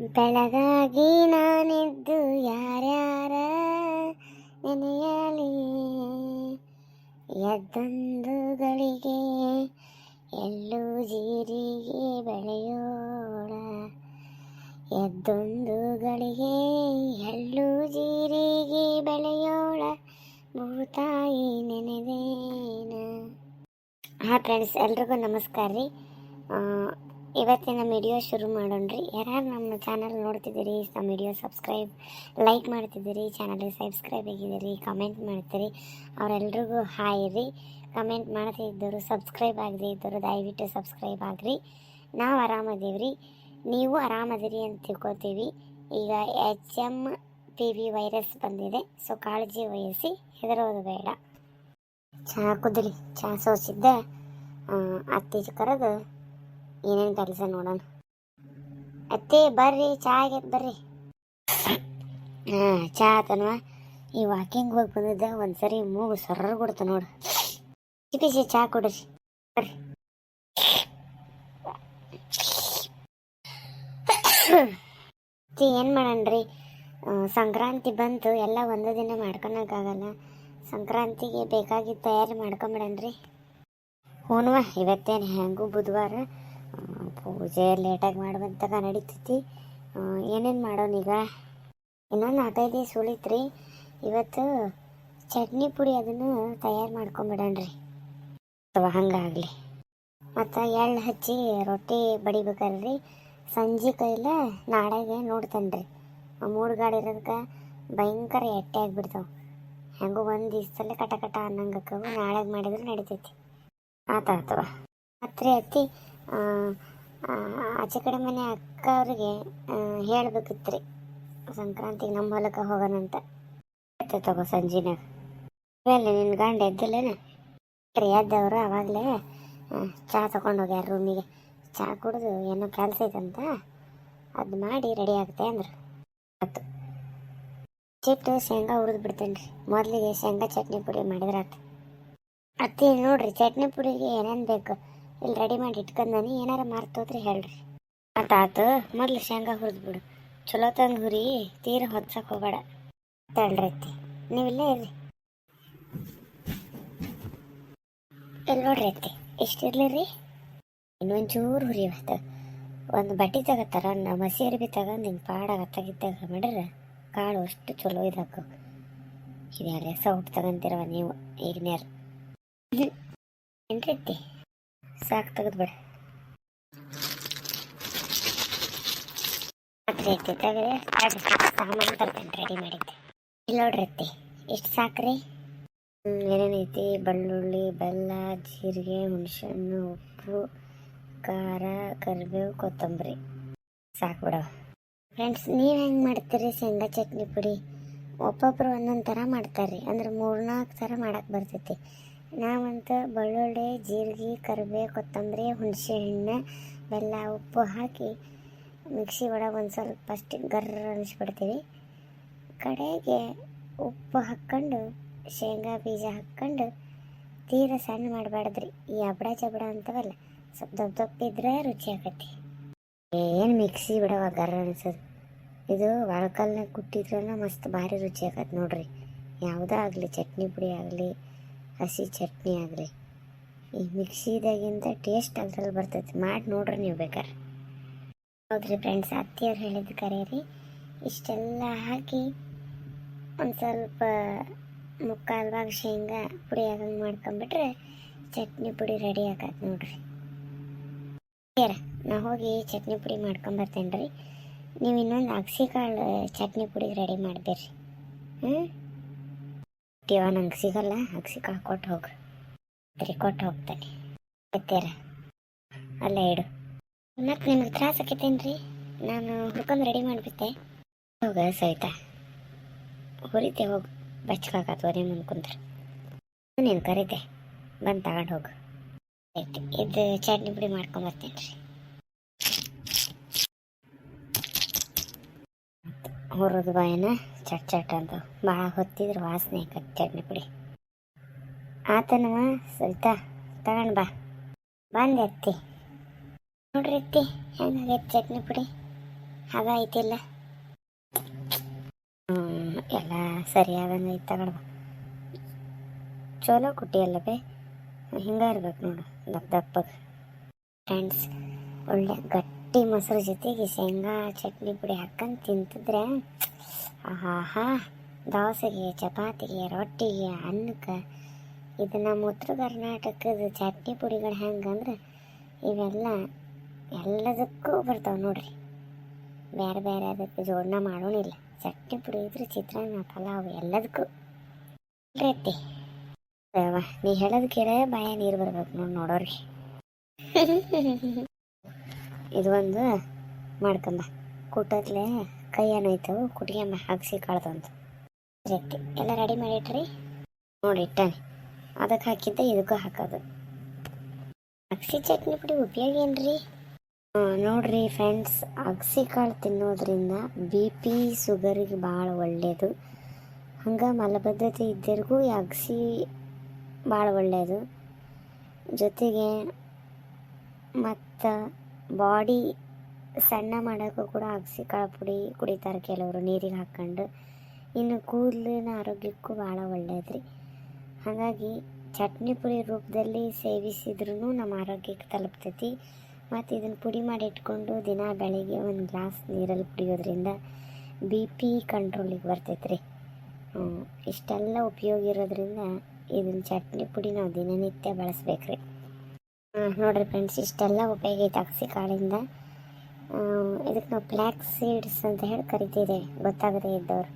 ಬೆಳಗಾಗಿ ನಾನಿದ್ದು ಯಾರ್ಯಾರ ನೆನೆಯಲಿ? ಎದ್ದೊಂದು ಗಳಿಗೆ ಎಳ್ಳು ಜೀರಿಗೆ ಬೆಳೆಯೋಳ? ಎದ್ದೊಂದು ಗಳಿಗೆ ಎಳ್ಳು ಜೀರಿಗೆ ಬೆಳೆಯೋಳ? ಭೂತಾಯಿ ನೆನೆದೇನ? ಹಾಂ ಫ್ರೆಂಡ್ಸ್ ಎಲ್ರಿಗೂ ನಮಸ್ಕಾರ ರೀ. ಇವತ್ತಿನ ವಿಡಿಯೋ ಶುರು ಮಾಡೋಣ್ರಿ. ಯಾರ್ಯಾರು ನಮ್ಮ ಚಾನಲ್ ನೋಡ್ತಿದ್ದೀರಿ, ನಮ್ಮ ವಿಡಿಯೋ ಸಬ್ಸ್ಕ್ರೈಬ್ ಲೈಕ್ ಮಾಡ್ತಿದ್ದೀರಿ ಚಾನಲ್ಗೆ ಸಬ್ಸ್ಕ್ರೈಬ್ ಆಗಿದ್ದೀರಿ ಕಮೆಂಟ್ ಮಾಡ್ತೀರಿ, ಅವರೆಲ್ರಿಗೂ ಹಾಯ್ ರೀ. ಕಮೆಂಟ್ ಮಾಡ್ತಾ ಇದ್ದವರು ಸಬ್ಸ್ಕ್ರೈಬ್ ಆಗದೆ ಇದ್ದವರು ದಯವಿಟ್ಟು ಸಬ್ಸ್ಕ್ರೈಬ್ ಆಗ್ರಿ. ನಾವು ಆರಾಮದೇವ್ರಿ. ನೀವು ಆರಾಮದಿರಿ ಅಂತ ತಿಳ್ಕೊತೀವಿ. ಈಗ H M P V virus ಬಂದಿದೆ. ಸೊ ಕಾಳಜಿ ವಹಿಸಿ ಹೆದರೋದು ಬೇಡ. ಚಹಾ ಕುದ್ರಿ. ಚಹಾ ಸೋಸಿದ್ದೆ ಅತ್ತಿ ಕರೆದು ಏನೇನು ಕೆಲಸ ನೋಡೋಣ. ಅತ್ತೆ, ಬರ್ರಿ ಚಾ ಆಗೈತೆ ಬರ್ರಿ. ಹಾಂ, ಚಾ ಆತನವ? ಈ ವಾಕಿಂಗ್ ಹೋಗಿ ಬಂದಿದ್ದ, ಒಂದ್ಸರಿ ಮೂಗು ಸರ್ರ ಕೊಡ್ತ ನೋಡು ಚಿಪಿಸಿ ಚಾ ಕೊಡ್ರಿ. ಬರ್ರಿ. ಏನು ಮಾಡೋಣ್ರಿ? ಸಂಕ್ರಾಂತಿ ಬಂತು, ಎಲ್ಲ ಒಂದೇ ದಿನ ಮಾಡ್ಕೊಳಕ್ಕಾಗಲ್ಲ. ಸಂಕ್ರಾಂತಿಗೆ ಬೇಕಾಗಿದ್ದ ತಯಾರಿ ಮಾಡ್ಕೊಂಬಿಡಣ್ರಿ. ಹ್ಞೂನ್ವ ಇವತ್ತೇನು ಹೆಂಗೂ ಬುಧವಾರ. ಪೂಜೆ ಲೇಟಾಗಿ ಮಾಡುವಂತಾಗ ನಡೀತೈತಿ. ಏನೇನು ಮಾಡೋಣ ಈಗ? ಇನ್ನೊಂದು ನಾಲ್ಕೈದು ದಿವಸ ಉಳಿತ್ರಿ. ಇವತ್ತು ಚಟ್ನಿ ಪುಡಿ ಅದನ್ನು ತಯಾರು ಮಾಡ್ಕೊಂಬಿಡಣ್ರಿ. ಅಥವಾ ಹಂಗಾಗಲಿ. ಮತ್ತು ಎಳ್ಳು ಹಚ್ಚಿ ರೊಟ್ಟಿ ಬಡಿಬೇಕಲ್ರಿ. ಸಂಜೆ ಕೈಲ ನಾಳೆಗೆ ನೋಡ್ತಾನೆ ರೀ ಮೂರು ಗಾಡಿ ಇರೋದಕ್ಕೆ ಭಯಂಕರ ಎಟ್ಟೆ ಆಗಿಬಿಡ್ತಾವೆ. ಹೆಂಗೋ ಒಂದು ದಿವ್ಸದಲ್ಲೇ ಕಟ ಕಟ ಅನ್ನಂಗಕ್ಕವು ನಾಳೆಗೆ ಮಾಡಿದ್ರೆ ನಡಿತೈತಿ. ಆತ ಆತವ ಮತ್ತೆ ಅತ್ತಿ ಆಚೆ ಕಡೆ ಮನೆ ಅಕ್ಕ ಅವ್ರಿಗೆ ಹೇಳ್ಬೇಕಿತ್ತು ರೀ ಸಂಕ್ರಾಂತಿಗೆ ನಮ್ಮ ಹೊಲಕ್ಕೆ ಹೋಗೋಣಂತ ತಗೋ ಸಂಜೆನಾಗ ಅಲ್ಲಿ ನಿನ್ನ ಗಂಡ ಎದ್ದಿಲ್ಲೇನ? ರೀ, ಎದ್ದವರು ಅವಾಗಲೇ ಚಹಾ ತಗೊಂಡು ಹೋಗ್ಯಾರ ರೂಮಿಗೆ ಚಹಾ ಕುಡಿದು ಏನೋ ಕೆಲಸ ಐತಂತ. ಅದು ಮಾಡಿ ರೆಡಿ ಆಗುತ್ತೆ ಅಂದರು. ಆಯ್ತು. ಚಿಟ್ಟು ಶೇಂಗಾ ಹುರಿದು ಬಿಡ್ತೇನೆ ರೀ ಮೊದಲಿಗೆ ಶೇಂಗಾ ಚಟ್ನಿ ಪುಡಿ ಮಾಡಿದ್ರೆ ಆಯ್ತು ಅತ್ತಿ ನೋಡ್ರಿ, ಚಟ್ನಿ ಪುಡಿಗೆ ಏನೇನು ಬೇಕು? ಇಲ್ಲಿ ರೆಡಿ ಮಾಡಿ ಇಟ್ಕೊಂಡನಿ, ಏನಾರ ಮಾರ್ತೋದ್ರೆ ಹೇಳ್ರಿ. ಮತ್ತಾತು ಮೊದಲು ಶೇಂಗಾ ಹುರಿದು ಬಿಡು. ಚಲೋ ತಂದು ಹುರಿ, ತೀರ ಹೊತ್ಸಕ್ಕೆ ಹೋಗಬೇಡ. ತಳ್ರೈತಿ ನೀವಿಲ್ಲೇ ಇರ್ರಿ. ಇಲ್ಲಿ ನೋಡ್ರಿ ಅತ್ತಿ ಇಷ್ಟಿರ್ಲಿ ರೀ? ಇನ್ನೊಂಚೂರು ಹುರಿಯವತ್ತ ಒಂದು ಬಟ್ಟೆ ತಗೋತಾರ ನಮ್ಮ ಮಸಿ ಅರ್ಬಿ ತಗೊಂಡು ಹಿಂಗೆ ಪಾಡಾಗ ತೆಗಿತಾಗ ಮಾಡಿದ್ರೆ ಕಾಳು ಅಷ್ಟು ಚಲೋ ಇದಾಕು. ಇದು ಯಾರೇ ಸೌಟ್ ತಗೊಂತೀರವ ನೀವು, ಈಗಿನ್ಯಾರು. ಏನ್ರಿ ಸಾಕು ತೆಗೆದ್ಬಿಡ ಮತ್ತೆ ಐತಿ ಸಾಮಾನು ತರ್ತೇನೆ ರೆಡಿ ಮಾಡಿದ್ದೆ. ಇಲ್ಲ ನೋಡ್ರಿ ಎಷ್ಟು ಸಾಕ್ರಿ? ಏನೇನೈತಿ ಬೆಳ್ಳುಳ್ಳಿ, ಬೆಲ್ಲ, ಜೀರಿಗೆ, ಹುಣಸೆಹಣ್ಣು, ಉಪ್ಪು, ಖಾರ, ಕರಿಬೇವು, ಕೊತ್ತಂಬರಿ. ಸಾಕು ಬಿಡವ ಫ್ರೆಂಡ್ಸ್ ನೀವು ಹೆಂಗೆ ಮಾಡ್ತೀರಿ ಶೇಂಗಾ ಚಟ್ನಿ ಪುಡಿ? ಒಬ್ಬೊಬ್ರು ಒಂದೊಂದು ಥರ ಮಾಡ್ತಾರೆ ಅಂದ್ರೆ ಮೂರ್ನಾಲ್ಕು ಥರ ಮಾಡಕ್ಕೆ ಬರ್ತೈತಿ. ನಾವಂತ ಬೆಳ್ಳುಳ್ಳಿ, ಜೀರಿಗೆ ಕರಿಬೇವು ಕೊತ್ತಂಬರಿ, ಹುಣಸೆ ಹಣ್ಣು, ಬೆಲ್ಲ, ಉಪ್ಪು ಹಾಕಿ ಮಿಕ್ಸಿ ಒಳಗೆ ಒಂದು ಸ್ವಲ್ಪ ಫಸ್ಟ್ ಗರ್ರ ಅನಿಸ್ಬಿಡ್ತೀವಿ. ಕಡೆಗೆ ಉಪ್ಪು ಹಾಕ್ಕೊಂಡು, ಶೇಂಗಾ ಬೀಜ ಹಾಕ್ಕೊಂಡು ತೀರ ಸಣ್ಣ ಮಾಡಬಾರ್ದ್ರಿ. ಈ ಅಬಡ ಜಬಡ ಅಂತವಲ್ಲ, ಸ್ವಲ್ಪ ದಪ್ಪ ದಪ್ಪ ಇದ್ರೆ ರುಚಿ ಆಗತ್ತೆ. ಏನು ಮಿಕ್ಸಿ ಬಿಡವ ಗರ್ರ ಅನ್ಸೋದು. ಇದು ಒಳಕಲ್ನಾಗ ಕುಟ್ಟಿದ್ರಲ್ಲ ಮಸ್ತ್ ಭಾರಿ ರುಚಿ ಆಗತ್ತೆ ನೋಡ್ರಿ. ಯಾವುದೇ ಆಗಲಿ, ಚಟ್ನಿ ಪುಡಿ ಆಗಲಿ ಹಸಿ ಚಟ್ನಿ ಆಗಲಿ. ಈ ಮಿಕ್ಸಿದಾಗಿಂತ ಟೇಸ್ಟ್ ಅದ್ರಲ್ಲಿ ಬರ್ತೈತಿ. ಮಾಡಿ ನೋಡ್ರಿ ನೀವು ಬೇಕಾರೆ. ಹೌದ್ರಿ ಫ್ರೆಂಡ್ಸ್ ಅತ್ತಿಯವ್ರು ಹೇಳಿದ ಕರೆ ಇಷ್ಟೆಲ್ಲ ಹಾಕಿ ಒಂದು ಸ್ವಲ್ಪ ಮುಕ್ಕಾಲು ಭಾಗ ಶೇಂಗಾ ಪುಡಿ ಆಗಂಗೆ ಮಾಡ್ಕೊಂಬಿಟ್ರೆ ಚಟ್ನಿ ಪುಡಿ ರೆಡಿ ಆಗತ್ತೆ ನೋಡ್ರಿ. ನಾ ಹೋಗಿ ಚಟ್ನಿ ಪುಡಿ ಮಾಡ್ಕೊಂಬರ್ತೇನೆ ರೀ ನೀವು ಇನ್ನೊಂದು ಅಗಸಿ ಕಾಳು ಚಟ್ನಿ ಪುಡಿ ರೆಡಿ ಮಾಡ್ತೀರಿ. ಹ್ಞೂ ಇವ ನಂಗೆ ಸಿಗಲ್ಲ ಅಗ್ಸಿ ಕೊಟ್ಟು ಹೋಗ್ರಿ ಸರಿ ಕೊಟ್ಟು ಹೋಗ್ತಾನೆ. ಎತ್ತೀರ ಅಲ್ಲೇ ಇಡು. ಮತ್ತೆ ನಿಮಗೆ ತ್ರಾಸ ಆಕೈತೇನು ರೀ ನಾನು ಹುಡ್ಕೊಂಡು ರೆಡಿ ಮಾಡಿಬಿಟ್ಟೆ. ಹೋಗ ಸವಿತಾ. ಹುರಿತೆ ಹೋಗು. ಬಚ್ಕಾಕತ್ ಒರೆ ಮುಂದೆ ಕುಂತ್ರೆ. ನೀನು ಕರೀತೆ. ಬಂದು ತಗೊಂಡು ಹೋಗು. ಇದು ಚಟ್ನಿ ಪುಡಿ ಮಾಡ್ಕೊಂಬರ್ತೇನೆ ರೀ ಹುರಿದು ಬಾಯನ ಚಟ್ ಚಟ್ ಅಂತ ಭಾಳ ಹೊತ್ತಿದ್ರೆ ವಾಸನೆ ಆಕತ್ತೆ ಚಟ್ನಿ ಪುಡಿ. ಆತನವ ಸ್ವಲ್ಪ ತಗೊಂಡು ಬಾ. ಬಂದ ಎತ್ತಿ ನೋಡ್ರಿ ಎತ್ತಿ ಹೆಂಗಾಗೈತೆ ಚಟ್ನಿ ಪುಡಿ? ಹದ ಐತಿಲ್ಲ ಹ್ಞೂ ಎಲ್ಲ ಸರಿಯಾದಂಗೆ ಐತೆ ಬಾ. ಚಲೋ ಕುಟ್ಟಿಯಲ್ಲ ಬೇ. ಹಿಂಗೆ ಇರ್ಬೇಕು ನೋಡು, ದಪ್ಪ ದಪ್ಪಗೆ. ಫ್ರೆಂಡ್ಸ್ ಒಳ್ಳೆ ಗಟ್ಟಿ ಮೊಸರು ಜೊತೆಗೆ ಶೇಂಗಾ, ಚಟ್ನಿ ಪುಡಿ ಹಾಕೊಂಡು ತಿಂತಿದ್ರೆ, ಆಹಾಹಾ, ದೋಸೆಗೆ, ಚಪಾತಿಗೆ, ರೊಟ್ಟಿಗೆ, ಅನ್ನಕ್ಕೆ. ಇದು ನಮ್ಮ ಉತ್ತರ ಕರ್ನಾಟಕದ ಚಟ್ನಿ ಪುಡಿಗಳು ಹೆಂಗಂದ್ರೆ ಇವೆಲ್ಲ ಎಲ್ಲದಕ್ಕೂ ಬರ್ತಾವೆ ನೋಡ್ರಿ. ಬೇರೆ ಬೇರೆ ಅದಕ್ಕೆ ಜೋಡಣೆ ಮಾಡೋಣಿಲ್ಲ ಚಟ್ನಿ ಪುಡಿ ಇದ್ರೆ ಚಿತ್ರಾನ್ನ, ಪಲಾವ್ ಎಲ್ಲದಕ್ಕೂ ರೀತಿ ನೀ ಹೇಳೋದು ಕೇಳೇ ಬಾಯ ನೀರು ಬರ್ಬೇಕು ನೋಡಿ ನೋಡೋರಿಗೆ. ಇದು ಒಂದು ಮಾಡ್ಕೊಂಬ. ಕುಟ್ಟತ್ಲೆ ಕೈ ಏನಾಯ್ತವು ಕುಟ್ಕೊಂಬ ಹಾಕ್ಸಿ ಕಳ್ದಂತ ಎಲ್ಲ ರೆಡಿ ಮಾಡಿಟ್ರಿ ನೋಡಿ, ಇಟ್ಟಾನೆ. ಅದಕ್ಕೆ ಹಾಕಿದ್ದೆ, ಇದಕ್ಕೂ ಹಾಕೋದು. ಅಗ್ಸಿ ಚಟ್ನಿ ಪುಡಿ ಉಪಯೋಗ ಏನ್ರಿ? ನೋಡ್ರಿ ಫ್ರೆಂಡ್ಸ್ ಅಗ್ಸಿ ಕಾಳು ತಿನ್ನೋದ್ರಿಂದ ಬಿ ಪಿ ಸುಗರಿಗೆ ಭಾಳ ಒಳ್ಳೆಯದು ಹಂಗೆ ಮಲಬದ್ಧತೆ ಇದ್ದರಿಗೂ ಈ ಅಗ್ಸಿ ಭಾಳ ಒಳ್ಳೆಯದು ಜೊತೆಗೆ ಮತ್ತು ಬಾಡಿ ಸಣ್ಣ ಮಾಡೋಕ್ಕೂ ಕೂಡ ಅಗಸಿ ಕಾಳು ಪುಡಿ ಕುಡಿತಾರೆ ಕೆಲವರು ನೀರಿಗೆ ಹಾಕ್ಕೊಂಡು. ಇನ್ನು ಕೂದಲಿನ ಆರೋಗ್ಯಕ್ಕೂ ಭಾಳ ಒಳ್ಳೆಯದ್ರಿ ಹಾಗಾಗಿ ಚಟ್ನಿ ಪುಡಿ ರೂಪದಲ್ಲಿ ಸೇವಿಸಿದ್ರೂ ನಮ್ಮ ಆರೋಗ್ಯಕ್ಕೆ ತಲುಪ್ತೈತಿ. ಮತ್ತು ಇದನ್ನು ಪುಡಿ ಮಾಡಿ ಇಟ್ಕೊಂಡು ದಿನ ಬೆಳಿಗ್ಗೆ ಒಂದು ಗ್ಲಾಸ್ ನೀರಲ್ಲಿ ಕುಡಿಯೋದ್ರಿಂದ ಬಿ ಪಿ ಕಂಟ್ರೋಲಿಗೆ ಬರ್ತೈತೆ ರೀ ಇಷ್ಟೆಲ್ಲ ಉಪಯೋಗ ಇರೋದ್ರಿಂದ ಇದನ್ನ ಚಟ್ನಿ ಪುಡಿ ನಾವು ದಿನನಿತ್ಯ ಬಳಸ್ಬೇಕು ರೀ ನೋಡಿರಿ ಫ್ರೆಂಡ್ಸ್ ಇಷ್ಟೆಲ್ಲ ಉಪಯೋಗ ಐತೆ ಅಗಸಿ ಕಾಳಿಂದ ಇದಕ್ಕೆ ನಾವು ಬ್ಲ್ಯಾಕ್ ಸೀಡ್ಸ್ ಅಂತ ಹೇಳಿ ಕರಿತಿದ್ದೇವೆ ಗೊತ್ತಾಗದೇ ಇದ್ದವ್ರು.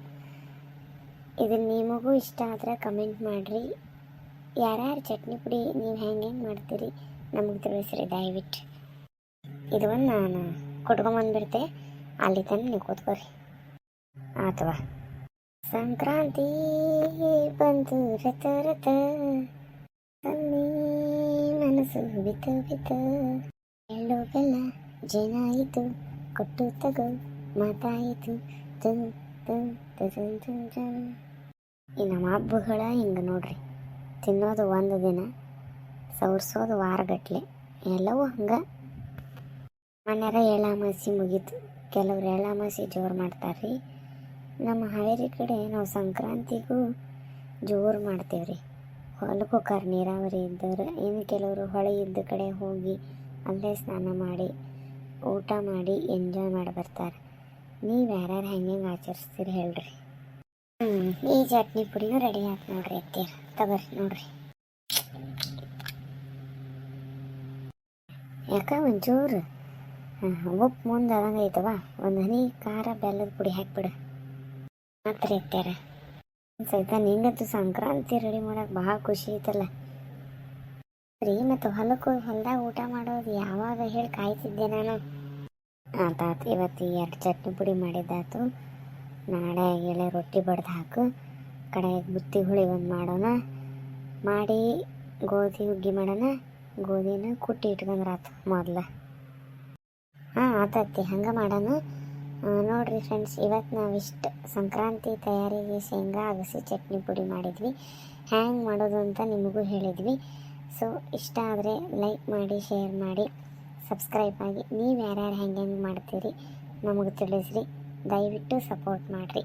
ಇದು ನಿಮಗೂ ಇಷ್ಟ ಆದರೆ ಕಮೆಂಟ್ ಮಾಡಿರಿ. ಯಾರ್ಯಾರು ಚಟ್ನಿ ಪುಡಿ ನೀವು ಹೆಂಗೆ ಹೆಂಗೆ ಮಾಡ್ತೀರಿ, ನಮಗೆ ತಿಳಿಸ್ರಿ, ದಯವಿಟ್ಟು. ಇದು ಒಂದು ನಾನು ಕೊಟ್ಕೊಂಬಂದ್ಬಿಡ್ತೆ ಅಲ್ಲಿ ತನಕ ನೀವು ಕೂತ್ಕೋರಿ. ಅಥವಾ ಸಂಕ್ರಾಂತಿ ಬಂತು ರಥ ರಥ ತನ್ನಿ ಮನಸ್ಸು ಬಿತ ಬಿತ ಎಳ್ಳು ಬೆಲ್ಲ ಜೇನಾಯಿತು ಕೊಟ್ಟು ತಗೋ ಮಾತಾಯಿತು ತುಂ ತುಂ ತುಂ ತುಂ ತುಂ ಈ ನಮ್ಮ ಹಬ್ಬಗಳ ಹಿಂಗೆ ನೋಡ್ರಿ, ತಿನ್ನೋದು ಒಂದು ದಿನ, ಸವರ್ಸೋದು ವಾರಗಟ್ಲೆ, ಎಲ್ಲವೂ ಹಂಗೆ. ಮನ್ಯಾರ ಎಳ್ಳಾಮಾಸಿ ಮುಗೀತು, ಕೆಲವ್ರು ಎಳ್ಳಾಮಾಸಿ ಜೋರು ಮಾಡ್ತಾರೆ ನಮ್ಮ ಹಾವೇರಿ ಕಡೆ ನಾವು ಸಂಕ್ರಾಂತಿಗೂ ಜೋರು ಮಾಡ್ತೇವೆ ರೀ ಹೊಲಕ್ಕೆ ಹೋಗಾರ ನೀರಾವರಿ ಇದ್ದವ್ರು ಇನ್ನು ಕೆಲವರು ಹೊಳೆ ಇದ್ದ ಕಡೆ ಹೋಗಿ ಅಲ್ಲೇ ಸ್ನಾನ ಮಾಡಿ, ಊಟ ಮಾಡಿ ಎಂಜಾಯ್ ಮಾಡಿ ಬರ್ತಾರೆ. ನೀವು ಯಾರ್ಯಾರು ಹೆಂಗೆ ಹೆಂಗೆ ಆಚರಿಸ್ತೀರಿ ಹೇಳ್ರಿ. ಈ ಚಟ್ನಿ ಪುಡಿನೂ ರೆಡಿ ಆಯ್ತು ನೋಡ್ರಿ ಅತ್ತೀರ ತಗೋರಿ ನೋಡ್ರಿ. ಯಾಕ ಒಂಚೂರು? ಉಪ್ಪು ಮುಂದೆ ಅದಂಗೆ ಐತವ? ಒಂದು ಹನಿ, ಖಾರ, ಬೆಲ್ಲದ ಪುಡಿ ಹಾಕ್ಬಿಡು. ಮಾತ್ರ ಎತ್ತಾರ ಸಹಿತ ನಿಂಗಂತೂ ಸಂಕ್ರಾಂತಿ ರೆಡಿ ಮಾಡೋಕೆ ಭಾಳ ಖುಷಿ ಐತಲ್ಲ. ರೀ, ಮತ್ತು ಹೊಲಕ್ಕೆ ಹೋಗಿ ಹೊಲ್ದಾಗ ಊಟ ಮಾಡೋದು ಯಾವಾಗ ಹೇಳಿ ಕಾಯ್ತಿದ್ದೆ ನಾನು. ಆತಾತು ಇವತ್ತು ಎರಡು ಚಟ್ನಿ ಪುಡಿ ಮಾಡಿದ್ದಾತು. ನಾಳೆ ಎಳೆ ರೊಟ್ಟಿ ಬಡ್ದು ಹಾಕು. ಕಡೆ ಬುತ್ತಿ ಹುಳಿ ಒಂದು ಮಾಡೋಣ. ಮಾಡಿ ಗೋಧಿ ಹುಗ್ಗಿ ಮಾಡೋಣ. ಗೋಧಿನ ಕುಟ್ಟಿ ಇಟ್ಕೊಂಡ್ರಾತು ಮೊದಲ. ಹಾಂ ಆತತ್ತಿ ಹಂಗೆ ಮಾಡೋಣ. ನೋಡ್ರಿ ಫ್ರೆಂಡ್ಸ್ ಇವತ್ತು ನಾವಿಷ್ಟು ಸಂಕ್ರಾಂತಿ ತಯಾರಿಗೆ ಶೇಂಗಾ, ಅಗಸಿ ಚಟ್ನಿ ಪುಡಿ ಮಾಡಿದ್ವಿ. ಹ್ಯಾಂಗೆ ಮಾಡೋದು ಅಂತ ನಿಮಗೂ ಹೇಳಿದ್ವಿ. ಸೊ ಇಷ್ಟ ಆದರೆ ಲೈಕ್ ಮಾಡಿ ಶೇರ್ ಮಾಡಿ ಸಬ್ಸ್ಕ್ರೈಬ್ ಆಗಿ. ನೀವು ಯಾರ್ಯಾರು ಹೆಂಗೆ ಹೆಂಗೆ ಮಾಡ್ತೀರಿ ನಮಗೆ ತಿಳಿಸ್ರಿ. ದಯವಿಟ್ಟು ಸಪೋರ್ಟ್ ಮಾಡಿರಿ.